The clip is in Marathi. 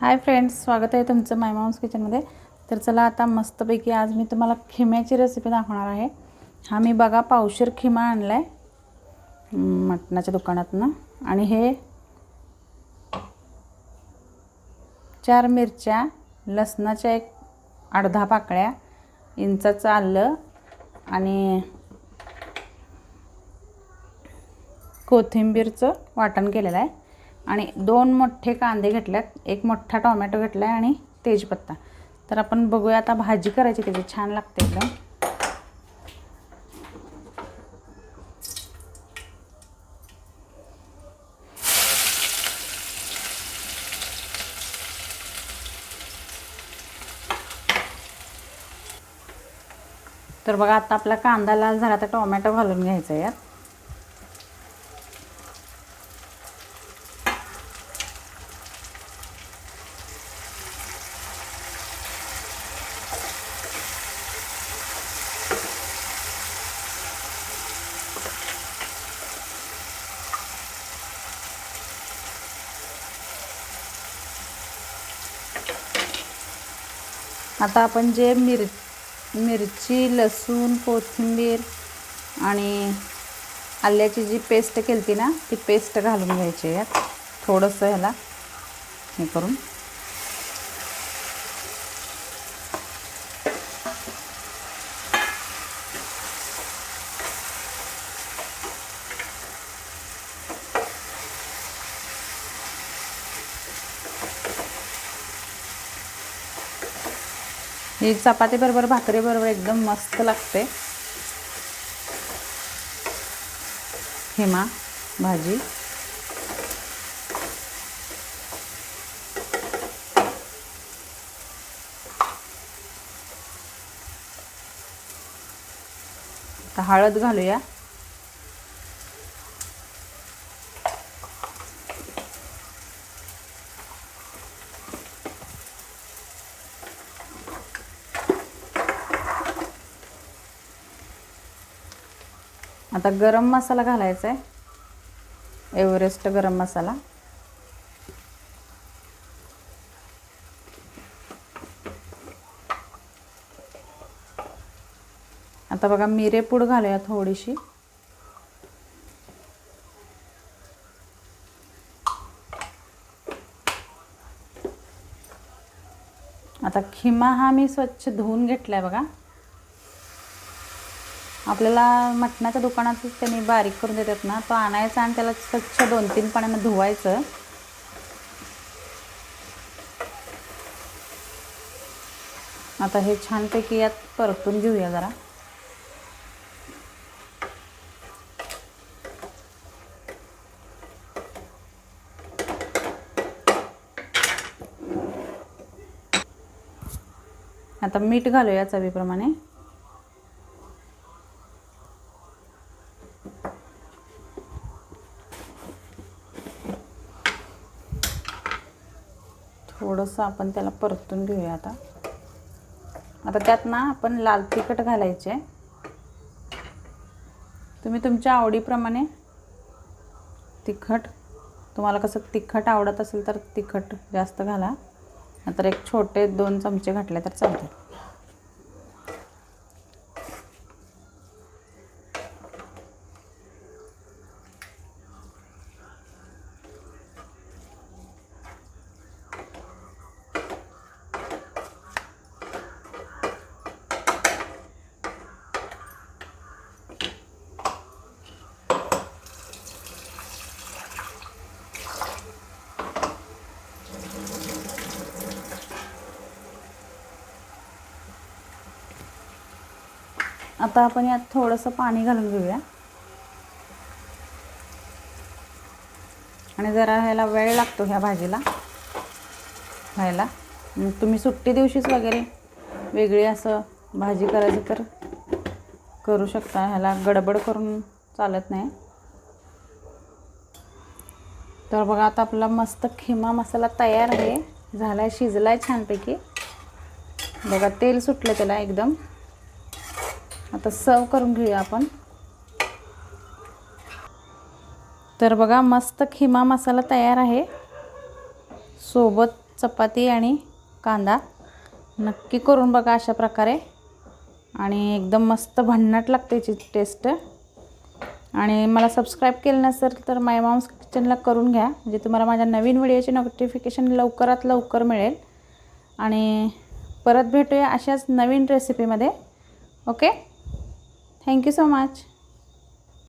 हाय फ्रेंड्स स्वागत आहे तुमचं माय माऊस किचनमध्ये तर चला आता मस्तपैकी आज मी तुम्हाला खिम्याची रेसिपी दाखवणार आहे. हा मी बघा पावशेर खिमा आणला आहे मटणाच्या दुकानातनं. आणि हे चार मिरच्या लसणाच्या एक अर्धा पाकळ्या इंचाचं आलं आणि कोथिंबीरचं वाटण केलेलं आहे. आणि दोन मोठे कांदे घेतल्यात. एक मोठा टोमॅटो घेतला आहे आणि तेजपत्ता. तर आपण बघूया आता भाजी करायची त्याची छान लागते एकदम. तर बघा आता आपला कांदा लाल झाला तर टोमॅटो घालून घ्यायचा यात. आता आपण जे मिर मिरची लसूण कोथिंबीर आणि आल्याची जी पेस्ट केली ती ना ती पेस्ट घालून घ्यायची यात. थोडंसं ह्याला हे करून. ही चपातीबरोबर भाकरीबरोबर एकदम मस्त लागते. हिमा भाजी. आता हळद घालूया. आता गरम मसाला घालायचा आहे एव्हरेस्ट गरम मसाला. आता बघा मिरेपूड घालूया थोडीशी. आता खिमा हा मी स्वच्छ धुवून आहे बघा. आपल्याला मटणाच्या दुकानातच त्यांनी बारीक करून देतात ना तो आणायचा आणि त्याला स्वच्छ दोन तीन पाण्यानं धुवायचं. आता हे छानपैकी यात परतून घेऊया जरा. आता मीठ घालूया चवीप्रमाणे. थोडंसं आपण त्याला परतून घेऊया आता. आता त्यात ना आपण लाल तिखट घालायचे. तुम्ही तुमच्या आवडीप्रमाणे तिखट तुम्हाला कसं तिखट आवडत असेल तर तिखट जास्त घाला. नंतर एक छोटे दोन चमचे घातले तर चालतात आता आपण यात थोडंसं पाणी घालून घेऊया. आणि जरा ह्याला वेळ लागतो ह्या भाजीला. व्हायला तुम्ही सुट्टी दिवशीच वगैरे वेगळी असं भाजी करायची तर करू शकता. ह्याला गडबड करून चालत नाही. तर बघा आता आपला मस्त खिमा मसाला तयार आहे. झाला आहे शिजला आहे छानपैकी. बघा तेल सुटलं त्याला एकदम. आता सर्व करून घेऊया आपण. तर बघा मस्त खिमा मसाला तयार आहे. सोबत चपाती आणि कांदा. नक्की करून बघा अशा प्रकारे. आणि एकदम मस्त भन्नाट लागते याची टेस्ट आणि मला सबस्क्राईब केलं नसेल तर माय मॉम्स किचनला करून घ्या. म्हणजे तुम्हाला माझ्या नवीन व्हिडिओचे नोटिफिकेशन लवकरात लवकर मिळेल. आणि परत भेटूया अशाच नवीन रेसिपीमध्ये okay थँक्यू सो मच